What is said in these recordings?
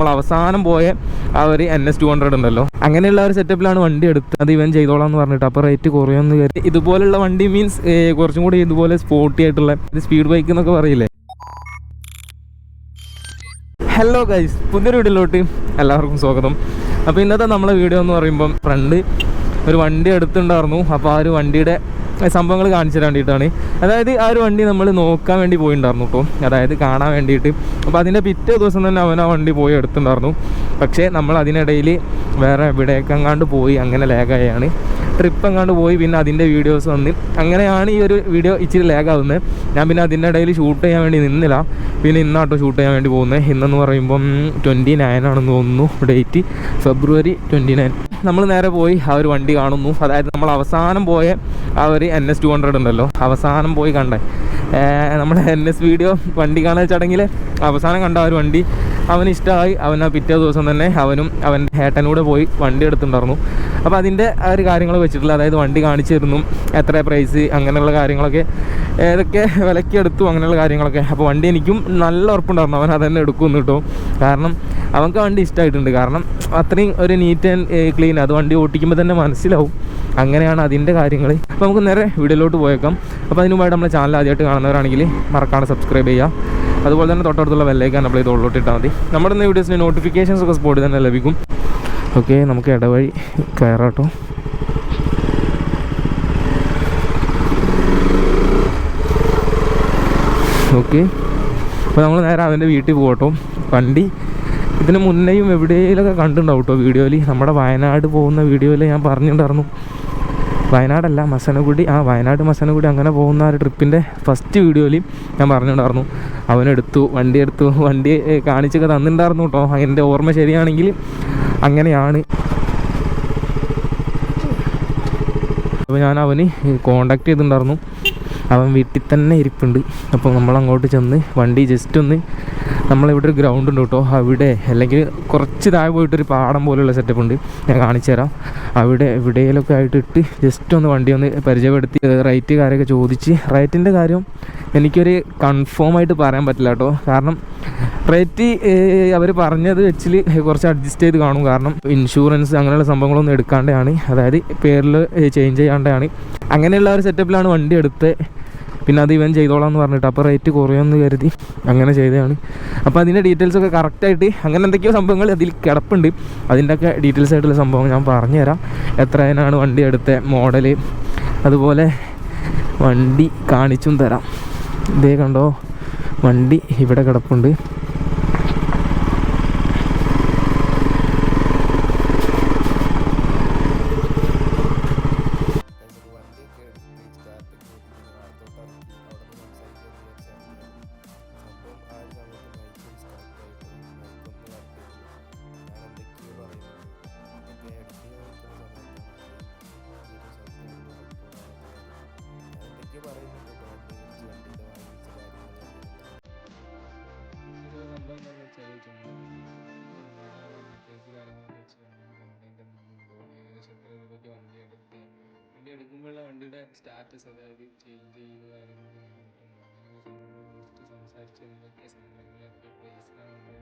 നമ്മൾ അവസാനം പോയ ആ ഒരു എൻ എസ് ടു ഹൺഡ്രഡ് ഉണ്ടല്ലോ. അങ്ങനെയുള്ള ഒരു സെറ്റപ്പിലാണ് വണ്ടി എടുത്തത് അത് ഇവൻ ചെയ്തോളാം എന്ന് പറഞ്ഞിട്ട്. അപ്പോൾ റേറ്റ് കുറയുമെന്ന് കരുതി. ഇതുപോലുള്ള വണ്ടി മീൻസ് കുറച്ചും കൂടി ഇതുപോലെ സ്പോർട്ടി ആയിട്ടുള്ള സ്പീഡ് ബൈക്ക് എന്നൊക്കെ പറയില്ലേ? ഹലോ ഗൈസ് പുതിയൊരു വീട്ടിലോട്ട് എല്ലാവർക്കും സ്വാഗതം. അപ്പോൾ ഇന്നത്തെ നമ്മളെ വീഡിയോ എന്ന് പറയുമ്പം ഫ്രണ്ട് ഒരു വണ്ടി എടുത്തിട്ടുണ്ടായിരുന്നു. അപ്പോൾ ആ ഒരു വണ്ടിയുടെ സംഭവങ്ങൾ കാണിച്ചു തരാൻ വേണ്ടിയിട്ടാണ് അതായത് ആ ഒരു വണ്ടി നമ്മൾ നോക്കാൻ വേണ്ടി പോയിട്ടുണ്ടായിരുന്നു കേട്ടോ അതായത് കാണാൻ വേണ്ടിയിട്ട് അപ്പോൾ അതിന്റെ പിറ്റേ ദിവസം തന്നെ അവൻ ആ വണ്ടി പോയി എടുത്തിട്ടുണ്ടായിരുന്നു പക്ഷേ നമ്മൾ അതിനിടയിൽ വേറെ എവിടെയൊക്കെ എങ്ങാണ്ട് പോയി അങ്ങനെ ലാഗായാണ് ട്രിപ്പ് എങ്ങാണ്ട് പോയി പിന്നെ അതിന്റെ വീഡിയോസ് വന്ന്. അങ്ങനെയാണ് ഈ ഒരു വീഡിയോ ഇച്ചിരി ലാഗാവുന്നത് ഞാൻ പിന്നെ അതിന്റെ ഇടയിൽ ഷൂട്ട് ചെയ്യാൻ വേണ്ടി നിന്നില്ല. പിന്നെ ഇന്നാട്ടോ ഷൂട്ട് ചെയ്യാൻ വേണ്ടി പോകുന്നത് ഇന്നെന്ന് പറയുമ്പം ട്വന്റി നയൻ ആണെന്ന് തോന്നുന്നു. ഡേറ്റ് ഫെബ്രുവരി ട്വന്റി നയൻ നമ്മൾ നേരെ പോയി ആ ഒരു വണ്ടി കാണുന്നു. അതായത് നമ്മൾ അവസാനം പോയ ആ ഒരു എൻ എസ് ടു ഹൺഡ്രഡ് ഉണ്ടല്ലോ. അവസാനം പോയി കണ്ടേ. നമ്മുടെ എൻ എസ് വീഡിയോ വണ്ടി കാണാൻ ചടങ്ങിൽ അവസാനം കണ്ട ആ ഒരു വണ്ടി. അവന് ഇഷ്ടമായി അവൻ ആ പിറ്റേ ദിവസം തന്നെ അവനും അവന്റെ ഏട്ടനൂടെ പോയി വണ്ടി എടുത്തിട്ടുണ്ടായിരുന്നു. അപ്പോൾ അതിന്റെ ആ ഒരു കാര്യങ്ങൾ വെച്ചിട്ടുള്ള അതായത് വണ്ടി കാണിച്ചു തരുന്നു എത്ര പ്രൈസ് അങ്ങനെയുള്ള കാര്യങ്ങളൊക്കെ ഏതൊക്കെ വിലയ്ക്ക് എടുത്തു അങ്ങനെയുള്ള കാര്യങ്ങളൊക്കെ. അപ്പോൾ വണ്ടി എനിക്കും നല്ല ഉറപ്പുണ്ടായിരുന്നു. അവൻ അതന്നെ എടുക്കുമെന്ന് കേട്ടോ. കാരണം അവൻക്ക് വണ്ടി ഇഷ്ടമായിട്ടുണ്ട്. കാരണം അത്രയും ഒരു നീറ്റ് ആൻഡ് ക്ലീൻ അത് വണ്ടി ഓട്ടിക്കുമ്പോൾ തന്നെ മനസ്സിലാവും. അങ്ങനെയാണ് അതിന്റെ കാര്യങ്ങൾ അപ്പോൾ നമുക്ക് നേരെ വീഡിയോയിലോട്ട് പോയേക്കാം. അപ്പോൾ അതിനുമായിട്ട് നമ്മുടെ ചാനൽ ആദ്യമായിട്ട് കാണുന്നവരാണെങ്കിൽ മറക്കാണ്ട് സബ്സ്ക്രൈബ് ചെയ്യുക. അതുപോലെ തന്നെ തൊട്ടടുത്തുള്ള വെല്ലേക്ക് അപ്ലൈ ഇട്ടാൽ മതി. നമ്മുടെ ഇന്ന് വീഡിയോസിന് നോട്ടിഫിക്കേഷൻസ് ഒക്കെ സ്പോട്ടിൽ തന്നെ ലഭിക്കും. ഓക്കെ നമുക്ക് ഇടവഴി കയറാട്ടോ. ഓക്കെ അപ്പോൾ നമ്മൾ നേരെ അവന്റെ വീട്ടിൽ പോകട്ടോ വണ്ടി ഇതിന് മുന്നേയും എവിടെയെങ്കിലൊക്കെ കണ്ടിട്ടുണ്ടാവും കേട്ടോ വീഡിയോയിൽ നമ്മുടെ വയനാട് പോകുന്ന വീഡിയോയിൽ ഞാൻ പറഞ്ഞിട്ടുണ്ടായിരുന്നു. വയനാടല്ല മസനഗുഡി. ആ വയനാട് മസനഗുഡി അങ്ങനെ പോകുന്ന ഒരു ട്രിപ്പിന്റെ ഫസ്റ്റ് വീഡിയോയിൽ ഞാൻ പറഞ്ഞിട്ടുണ്ടായിരുന്നു. അവനെടുത്തു വണ്ടി എടുത്തു വണ്ടി കാണിച്ചൊക്കെ തന്നിട്ടുണ്ടായിരുന്നു കേട്ടോ. എന്റെ ഓർമ്മ ശരിയാണെങ്കിൽ അങ്ങനെയാണ്. അപ്പോൾ ഞാൻ അവന് കോണ്ടാക്ട് ചെയ്തിട്ടുണ്ടായിരുന്നു. അവൻ വീട്ടിൽ തന്നെ ഇരിപ്പുണ്ട്. അപ്പോൾ നമ്മൾ അങ്ങോട്ട് ചെന്ന് വണ്ടി ജസ്റ്റ് ഒന്ന് നമ്മളിവിടെ ഒരു ഗ്രൗണ്ട് ഉണ്ട് കേട്ടോ. അവിടെ അല്ലെങ്കിൽ കുറച്ച് താഴെ പോയിട്ടൊരു പാടം പോലെയുള്ള സെറ്റപ്പ് ഉണ്ട്. ഞാൻ കാണിച്ചു തരാം. അവിടെ എവിടെയെങ്കിലുമൊക്കെ ആയിട്ട് ഇട്ട് ജസ്റ്റ് ഒന്ന് വണ്ടി ഒന്ന് പരിചയപ്പെടുത്തി റേറ്റ് കാര്യമൊക്കെ ചോദിച്ച്. റേറ്റിന്റെ കാര്യം എനിക്കൊരു കൺഫേം ആയിട്ട് പറയാൻ പറ്റില്ല കേട്ടോ. കാരണം റേറ്റ് അവർ പറഞ്ഞത് വെച്ചിൽ കുറച്ച് അഡ്ജസ്റ്റ് ചെയ്ത് കാണും. കാരണം ഇൻഷുറൻസ് അങ്ങനെയുള്ള സംഭവങ്ങളൊന്നും എടുക്കാണ്ടാണ്. അതായത് പേരിൽ ചേഞ്ച് ചെയ്യാണ്ടാണ്. അങ്ങനെയുള്ള ഒരു സെറ്റപ്പിലാണ് വണ്ടി എടുത്ത് പിന്നെ അത് ഇവൻ ചെയ്തോളാം എന്ന് പറഞ്ഞിട്ട്. അപ്പോൾ റേറ്റ് കുറയുമെന്ന് കരുതി അങ്ങനെ ചെയ്തതാണ്. അപ്പോൾ അതിന്റെ ഡീറ്റെയിൽസ് ഒക്കെ കറക്റ്റായിട്ട് അങ്ങനെ എന്തൊക്കെയോ സംഭവങ്ങൾ അതിൽ കിടപ്പുണ്ട്. അതിന്റെ ഒക്കെ ഡീറ്റെയിൽസ് ആയിട്ടുള്ള സംഭവം ഞാൻ പറഞ്ഞുതരാം. എത്ര അതിനാണ് വണ്ടി എടുത്ത മോഡൽ അതുപോലെ വണ്ടി കാണിച്ചും തരാം. ഇതേ കണ്ടോ? വണ്ടി ഇവിടെ കിടപ്പുണ്ട്. വണ്ടി എടുക്കുമ്പോഴുള്ള വണ്ടിയുടെ സ്റ്റാറ്റസ് അതായത് ചേഞ്ച് ചെയ്യുക കാര്യങ്ങളൊക്കെ സംസാരിച്ച് എന്തൊക്കെ സംഭവങ്ങളൊക്കെ പ്ലേസിലാണ്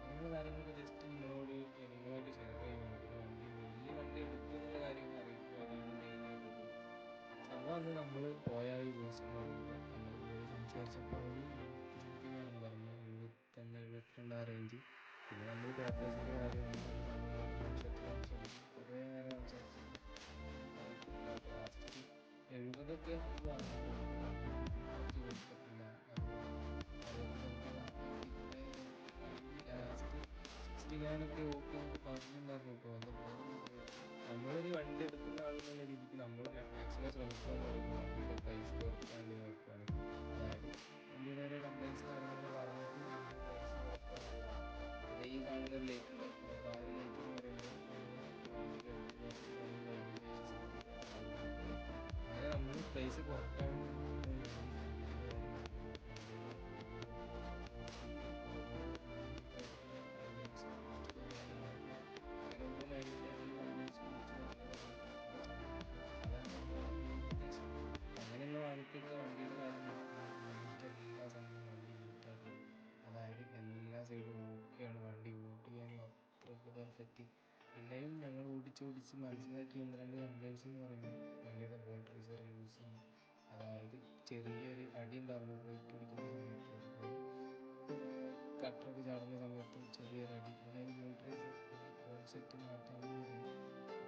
അങ്ങനെയുള്ള കാര്യങ്ങളൊക്കെ ജസ്റ്റ് നിങ്ങളോട് നിങ്ങളായിട്ട് ഷെയർ ചെയ്യാൻ വേണ്ടി വണ്ടി വലിയ വണ്ടി എടുക്കുന്ന കാര്യങ്ങൾ അറിയിക്കുക അതാണ് മെയിനായിട്ട് അന്ന് നമ്മൾ പോയാൽ നമ്മൾ സംസാരിച്ചപ്പോൾ എഴുപത്തൊന്ന് എഴുപത്തിരണ്ട് ആ റേഞ്ച് പിന്നെ നമ്മൾ പേപ്പേഴ്സിന്റെ കാര്യമാണ് സിക്സ്റ്റി നയനൊക്കെ ഓക്കെ പറഞ്ഞിട്ടുണ്ടായിരുന്നു ഇപ്പോൾ നമ്മളൊരു വണ്ടി എടുക്കുന്ന ആളെന്നുള്ള രീതിക്ക് നമ്മൾ മാക്സിമം ശ്രമിക്കുക എന്ന് പറയുമ്പോൾ വണ്ടിയുടെ പ്രൈസ് പെർഫെക്റ്റ് പിന്നെയും ഞങ്ങൾ ഓടിച്ച് ഓടിച്ച് മനസ്സിലാക്കി രണ്ട് കംപ്ലൈന്റ്സ് എന്ന് പറയുന്നത് വണ്ടിയുടെ ബാറ്ററി സർവീസിങ് അതായത് ചെറിയൊരു അടി ഉണ്ടാകുമ്പോൾ ബ്രേക്ക് പിടിക്കുന്ന സമയത്ത് കട്ടറൊക്കെ ചാടുന്ന സമയത്ത് ചെറിയൊരു അടി. അതായത് ബാറ്ററി സെറ്റ് മാറ്റാൻ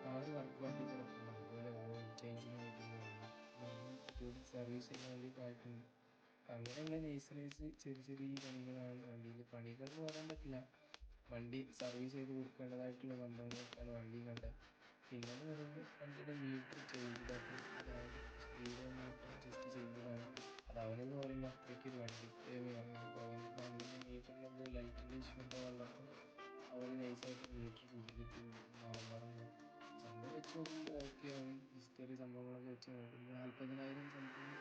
ആ ഒരു വർക്ക് വണ്ടി കിടക്കുന്നു. അതുപോലെ ഓയിൽ ചേഞ്ചിന് വേണ്ടി സർവീസ് ചെയ്യാൻ വേണ്ടിയിട്ടായിട്ടുണ്ട് അങ്ങനെയുള്ള നൈസ് ചെറിയ ചെറിയ പണികളാണ്. വണ്ടിയിൽ പണികൾ എന്ന് പറയാൻ പറ്റില്ല. വണ്ടി സർവീസ് ചെയ്ത് കൊടുക്കേണ്ടതായിട്ടുള്ള സംഭവങ്ങളൊക്കെയാണ് വണ്ടി കണ്ടത് പിന്നെ എന്ന് പറയുമ്പോൾ വണ്ടിയുടെ മീറ്റർ ചേഞ്ച് അതായത് സ്പീഡ് മീറ്റർ ജസ്റ്റ് ചെയ്തതാണ് അത് അവനെന്ന് പറയുമ്പോൾ അത്രയ്ക്ക് ഒരു വണ്ടി വണ്ടിന്റെ വണ്ടിന്റെ മീറ്ററിന്റെ ലൈറ്റിന്റെ ഇഷ്യൂ ഉണ്ടോ വന്നപ്പോൾ അവൻ നൈസായിട്ട് മീറ്റർ കൂട്ടിയിട്ട് പറഞ്ഞു സംഭവം വെച്ച് നോക്കുമ്പോൾ ഓക്കെ ആണ്. ഹിസ്റ്ററി സംഭവങ്ങളൊക്കെ വെച്ച് നോക്കുമ്പോൾ നാൽപ്പതിനായിരം സംതിങ്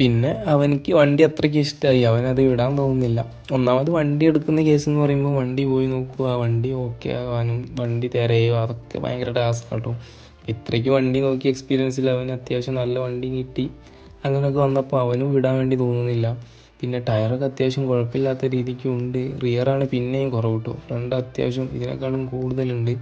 പിന്നെ അവനിക്ക് വണ്ടി അത്രയ്ക്ക് ഇഷ്ടമായി അവനത് വിടാൻ തോന്നുന്നില്ല. ഒന്നാമത് വണ്ടി എടുക്കുന്ന കേസ് എന്ന് പറയുമ്പോൾ വണ്ടി പോയി നോക്കുക വണ്ടി ഓക്കെ ആവാനും വണ്ടി തിരയുക അതൊക്കെ ഭയങ്കര ടാസ്ക് കേട്ടോ ഇത്രയ്ക്ക് വണ്ടി നോക്കി എക്സ്പീരിയൻസിൽ അവന് അത്യാവശ്യം നല്ല വണ്ടി കിട്ടി. അങ്ങനെയൊക്കെ വന്നപ്പോൾ അവനും വിടാൻ വേണ്ടി തോന്നുന്നില്ല. പിന്നെ ടയറൊക്കെ അത്യാവശ്യം കുഴപ്പമില്ലാത്ത രീതിക്ക് ഉണ്ട്. റിയറാണ് പിന്നെയും കുറവ് കിട്ടും ഫ്രണ്ട് അത്യാവശ്യം ഇതിനേക്കാളും കൂടുതലുണ്ട്.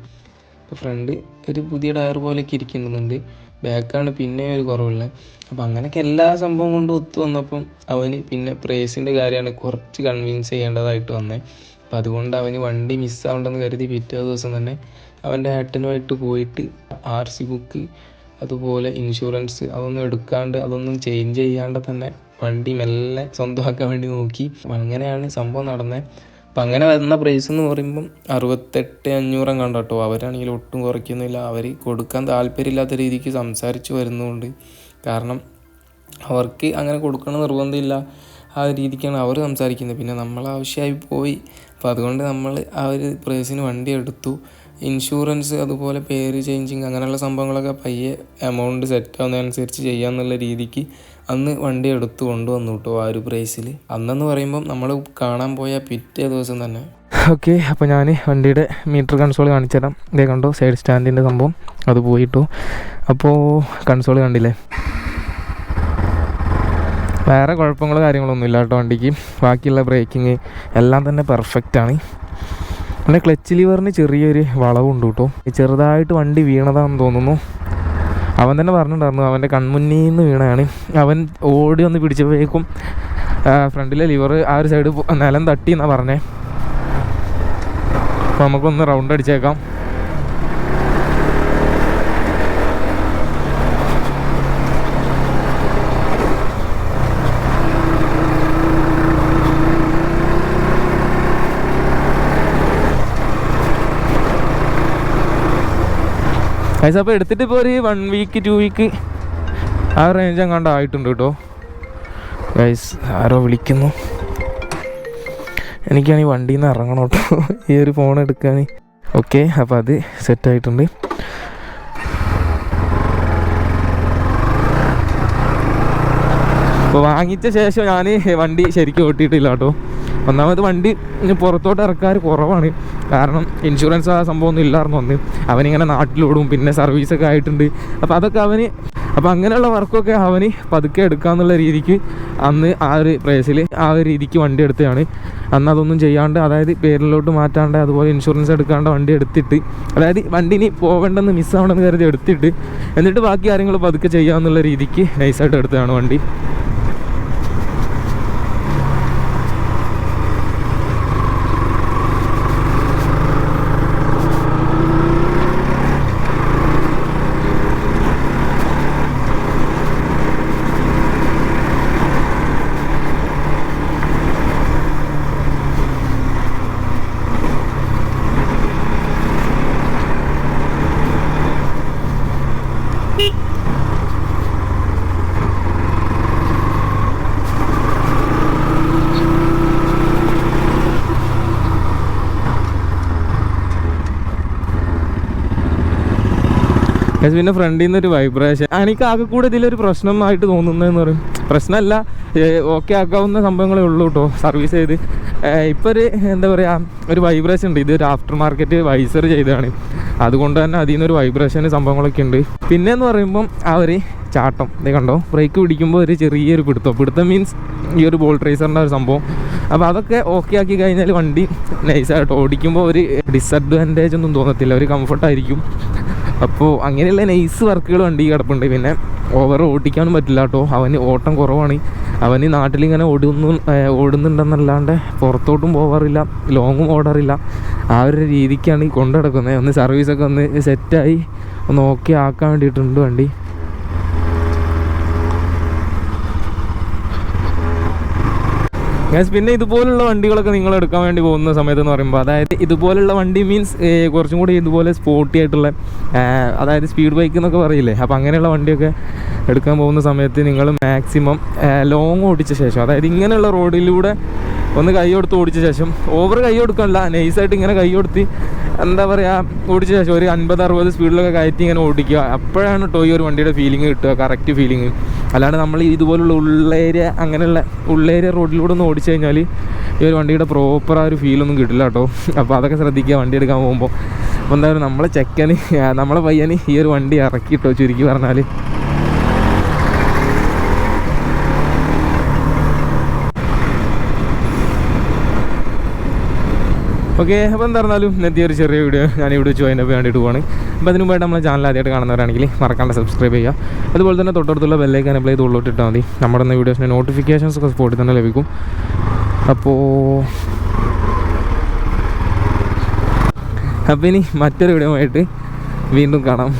ഫ്രണ്ട് ഒരു പുതിയ ടയർ പോലെയൊക്കെ ഇരിക്കുന്നുണ്ട്. ബാക്കാണ് പിന്നെയും ഒരു കുറവുള്ളത് അപ്പോൾ അങ്ങനെയൊക്കെ എല്ലാ സംഭവം കൊണ്ടും ഒത്തു വന്നപ്പം അവന് പിന്നെ പ്രേസിന്റെ കാര്യമാണ് കുറച്ച് കൺവിൻസ് ചെയ്യേണ്ടതായിട്ട് വന്നത് അപ്പം അതുകൊണ്ട് അവന് വണ്ടി മിസ്സാവണ്ടെന്ന് കരുതി പിറ്റേ ദിവസം തന്നെ അവന്റെ ഏട്ടനുമായിട്ട് പോയിട്ട് ആർ സി ബുക്ക് അതുപോലെ ഇൻഷുറൻസ് അതൊന്നും എടുക്കാണ്ട് അതൊന്നും ചേഞ്ച് ചെയ്യാണ്ട് തന്നെ വണ്ടി മെല്ലെ സ്വന്തമാക്കാൻ വേണ്ടി നോക്കി. അങ്ങനെയാണ് സംഭവം നടന്നത് അപ്പം അങ്ങനെ വരുന്ന പ്രൈസ് എന്ന് പറയുമ്പം അറുപത്തെട്ട് അഞ്ഞൂറ് കണ്ട കേട്ടോ. അവരാണെങ്കിൽ ഒട്ടും കുറയ്ക്കുന്നില്ല അവർ കൊടുക്കാൻ താല്പര്യമില്ലാത്ത രീതിക്ക് സംസാരിച്ച് വരുന്നുണ്ട്. കാരണം അവർക്ക് അങ്ങനെ കൊടുക്കണം നിർബന്ധമില്ല. ആ രീതിക്കാണ് അവർ സംസാരിക്കുന്നത്. പിന്നെ നമ്മൾ ആവശ്യമായി പോയി. അപ്പോൾ അതുകൊണ്ട് നമ്മൾ ആ ഒരു പ്രൈസിന് വണ്ടി എടുത്തു. ഇൻഷുറൻസ് അതുപോലെ പേര് ചേഞ്ചിങ് അങ്ങനെയുള്ള സംഭവങ്ങളൊക്കെ പയ്യെ എമൗണ്ട് സെറ്റ് ആവുന്നതനുസരിച്ച് ചെയ്യാമെന്നുള്ള രീതിക്ക് അന്ന് വണ്ടി എടുത്തു കൊണ്ടുവന്നു കേട്ടോ ആ ഒരു പ്രൈസിൽ അന്നെന്ന് പറയുമ്പോൾ നമ്മൾ കാണാൻ പോയ പിറ്റേ ദിവസം തന്നെ. ഓക്കെ അപ്പോൾ ഞാൻ വണ്ടിയുടെ മീറ്റർ കൺസോൾ കാണിച്ചു തരാം ഇതേ കണ്ടോ സൈഡ് സ്റ്റാൻഡിന്റെ സംഭവം. അത് പോയിട്ടു. അപ്പോൾ കൺസോൾ കണ്ടില്ലേ? വേറെ കുഴപ്പങ്ങളോ കാര്യങ്ങളൊന്നും ഇല്ല കേട്ടോ വണ്ടിക്ക്. ബാക്കിയുള്ള ബ്രേക്കിങ് എല്ലാം തന്നെ പെർഫെക്റ്റ് ആണ്. പിന്നെ ക്ലച്ച് ലിവറിന് ചെറിയൊരു വളവുണ്ട് കേട്ടോ ചെറുതായിട്ട് വണ്ടി വീണതാണെന്ന് തോന്നുന്നു. അവൻ തന്നെ പറഞ്ഞിട്ടുണ്ടായിരുന്നു അവന്റെ കൺമുന്നിൽ നിന്ന് വീണാണ്. അവൻ ഓടി ഒന്ന് പിടിച്ചപ്പോഴേക്കും ഫ്രണ്ടിലെ ലിവർ ആ ഒരു സൈഡ് നിലം തട്ടി എന്നാണ് പറഞ്ഞേ. നമുക്കൊന്ന് റൗണ്ട് അടിച്ചേക്കാം. ഗൈസ് അപ്പോൾ എടുത്തിട്ട് ഇപ്പോൾ ഒരു വൺ വീക്ക് ടു വീക്ക് ആ റേഞ്ച് അങ്ങാണ്ട് ആയിട്ടുണ്ട് കേട്ടോ ഗൈസ് ആരോ വിളിക്കുന്നു. എനിക്കാണെങ്കിൽ വണ്ടിയിൽ നിന്ന് ഇറങ്ങണം കേട്ടോ ഈ ഒരു ഫോൺ എടുക്കാൻ ഓക്കെ അപ്പോൾ അത് സെറ്റായിട്ടുണ്ട് അപ്പോൾ വാങ്ങിച്ച ശേഷം ഞാൻ വണ്ടി ശരിക്കും ഓട്ടിയിട്ടില്ല കേട്ടോ ഒന്നാമത് വണ്ടി പുറത്തോട്ട് ഇറക്കാൻ കുറവാണ്. കാരണം ഇൻഷുറൻസ് ആ സംഭവമൊന്നും ഇല്ലായിരുന്നു ഒന്ന് അവനിങ്ങനെ നാട്ടിലോടും പിന്നെ സർവീസൊക്കെ ആയിട്ടുണ്ട്. അപ്പോൾ അതൊക്കെ അവന് അപ്പോൾ അങ്ങനെയുള്ള വർക്കൊക്കെ അവന് പതുക്കെ എടുക്കാമെന്നുള്ള രീതിക്ക് അന്ന് ആ ഒരു പ്രൈസിൽ ആ ഒരു രീതിക്ക് വണ്ടി എടുത്തതാണ്. അന്ന് അതൊന്നും ചെയ്യാണ്ട് അതായത് പേരിലോട്ട് മാറ്റാണ്ട് അതുപോലെ ഇൻഷുറൻസ് എടുക്കാണ്ട് വണ്ടി എടുത്തിട്ട് അതായത് വണ്ടി ഇനി പോകേണ്ടെന്ന് മിസ്സാവണമെന്ന് കരുതി എടുത്തിട്ട് എന്നിട്ട് ബാക്കി കാര്യങ്ങൾ പതുക്കെ ചെയ്യാമെന്നുള്ള രീതിക്ക് നൈസായിട്ട് എടുത്തതാണ് വണ്ടി. Guys, പിന്നെ ഫ്രണ്ടിൽ നിന്ന് ഒരു വൈബ്രേഷൻ എനിക്ക് ആകെ കൂടെ ഇതിലൊരു പ്രശ്നമായിട്ട് തോന്നുന്നതെന്ന് പറയും. പ്രശ്നമല്ല ഓക്കെ ആക്കാവുന്ന സംഭവങ്ങളേ ഉള്ളൂ കേട്ടോ സർവീസ് ചെയ്ത്. ഇപ്പോൾ ഒരു എന്താ പറയുക ഒരു വൈബ്രേഷൻ ഉണ്ട്. ഇത് ഒരു ആഫ്റ്റർ മാർക്കറ്റ് വൈസർ ചെയ്തതാണ്. അതുകൊണ്ട് തന്നെ അതിൽ നിന്നൊരു വൈബ്രേഷൻ സംഭവങ്ങളൊക്കെ ഉണ്ട്. പിന്നെ എന്ന് പറയുമ്പം ഒരു ചാട്ടം. ഇത് കണ്ടോ ബ്രേക്ക് പിടിക്കുമ്പോൾ ഒരു ചെറിയൊരു പിടുത്തം. പിടുത്തം മീൻസ് ഈ ഒരു ബോൾ ട്രേസറിന്റെ ഒരു സംഭവം. അപ്പോൾ അതൊക്കെ ഓക്കെ ആക്കി കഴിഞ്ഞാൽ വണ്ടി നൈസായിട്ട് ഓടിക്കുമ്പോൾ ഒരു ഡിസഡ്വാന്റേജ് ഒന്നും തോന്നത്തില്ല. ഒരു കംഫർട്ടായിരിക്കും അപ്പോൾ അങ്ങനെയുള്ള നൈസ് വർക്കുകൾ വണ്ടി കിടപ്പുണ്ട്. പിന്നെ ഓവർ ഓടിക്കാനും പറ്റില്ല കേട്ടോ അവന് ഓട്ടം കുറവാണ്. അവന് നാട്ടിലിങ്ങനെ ഓടുന്നു ഓടുന്നുണ്ടെന്നല്ലാണ്ട് പുറത്തോട്ടും പോവാറില്ല ലോങ്ങും ഓടാറില്ല. ആ ഒരു രീതിക്കാണ് കൊണ്ടു നടക്കുന്നത് ഒന്ന് സർവീസൊക്കെ ഒന്ന് സെറ്റായി ഒന്ന് ഓക്കെ ആക്കാൻ വേണ്ടിയിട്ടുണ്ട് വണ്ടി. ഗൈസ് പിന്നെ ഇതുപോലുള്ള വണ്ടികളൊക്കെ നിങ്ങൾ എടുക്കാൻ വേണ്ടി പോകുന്ന സമയത്ത് എന്ന് പറയുമ്പോൾ അതായത് ഇതുപോലുള്ള വണ്ടി മീൻസ് കുറച്ചും കൂടി ഇതുപോലെ സ്പോർട്ടി ആയിട്ടുള്ള അതായത് സ്പീഡ് ബൈക്ക് എന്നൊക്കെ പറയില്ലേ? അപ്പോൾ അങ്ങനെയുള്ള വണ്ടിയൊക്കെ എടുക്കാൻ പോകുന്ന സമയത്ത് നിങ്ങൾ മാക്സിമം ലോങ് ഓടിച്ച ശേഷം അതായത് ഇങ്ങനെയുള്ള റോഡിലൂടെ ഒന്ന് കൈ കൊടുത്ത് ഓടിച്ച ശേഷം ഓവർ കൈ കൊടുക്കണ്ട നൈസായിട്ട് ഇങ്ങനെ കൈ കൊടുത്ത് എന്താ പറയുക ഓടിച്ച ശേഷം ഒരു അൻപത് അറുപത് സ്പീഡിലൊക്കെ കയറ്റി ഇങ്ങനെ ഓടിക്കുക. അപ്പോഴാണ് കേട്ടോ ഈ ഒരു വണ്ടിയുടെ ഫീലിംഗ് കിട്ടുക കറക്റ്റ് ഫീലിംഗ് അല്ലാണ്ട് നമ്മൾ ഇതുപോലുള്ള ഉള്ളേരിയ അങ്ങനെയുള്ള ഉള്ളേരിയ റോഡിലൂടെ ഒന്ന് ഓടിച്ചു കഴിഞ്ഞാൽ ഈ ഒരു വണ്ടിയുടെ പ്രോപ്പർ ആ ഒരു ഫീലൊന്നും കിട്ടില്ല കേട്ടോ. അപ്പോൾ അതൊക്കെ ശ്രദ്ധിക്കുക വണ്ടി എടുക്കാൻ പോകുമ്പോൾ അപ്പോൾ എന്തായാലും നമ്മളെ ചെക്കന് നമ്മളെ പയ്യന് ഈ ഒരു വണ്ടി ഇറക്കി കേട്ടോ ചുരുക്കി പറഞ്ഞാൽ ഓക്കെ അപ്പോൾ എന്താ പറഞ്ഞാലും ഇന്നത്തെ ഒരു ചെറിയ വീഡിയോ ഞാൻ ഇവിടെ ജോയിൻ അപ്പ് വേണ്ടിയിട്ട് പോവാണ്. അപ്പോൾ അതിന് മുമ്പായിട്ട് നമ്മളെ ചാനൽ ആദ്യമായിട്ട് കാണുന്നവരാണെങ്കിൽ മറക്കാണ്ട് സബ്സ്ക്രൈബ് ചെയ്യുക. അതുപോലെ തന്നെ തൊട്ടടുത്തുള്ള ബെല്ലൈക്കൻ അപ്ലൈ ചെയ്ത് ഉള്ളോട്ടിട്ടാൽ മതി. നമ്മുടെ ഒന്ന് വീഡിയോസിന്റെ നോട്ടിഫിക്കേഷൻസ് ഒക്കെ സ്പോട്ടിൽ തന്നെ ലഭിക്കും. അപ്പോൾ അപ്പോൾ ഇനി മറ്റൊരു വീഡിയോ ആയിട്ട് വീണ്ടും കാണാം.